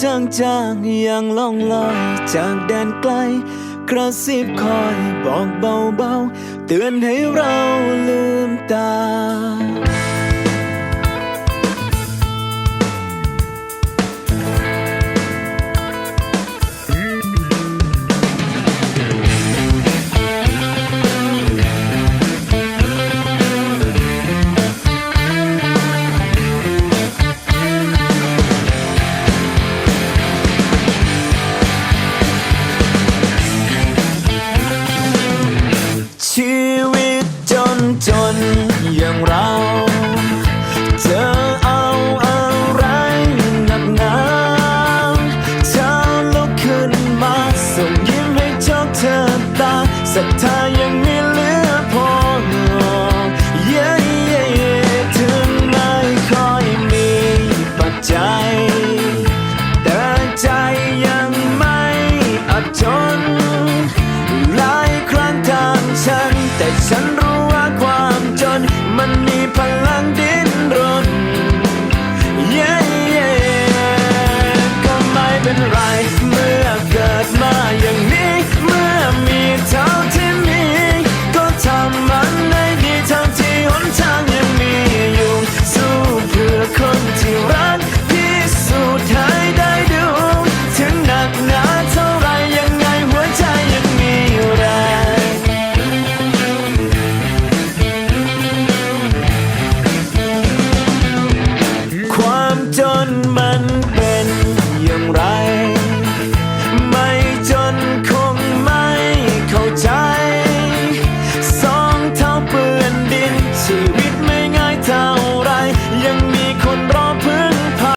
จางๆอย่างล่องลอยจากแดนไกล กระซิบคอยบอกเบาๆ เตือนให้เราลืมตา ศรัทธายังไม่เหลือพอเย้เย้เย้ถึงไม่ค่อยมีปัจจัย แต่ใจยังไม่อดทนหลายครั้งทางฉันแต่ฉัน นบันเท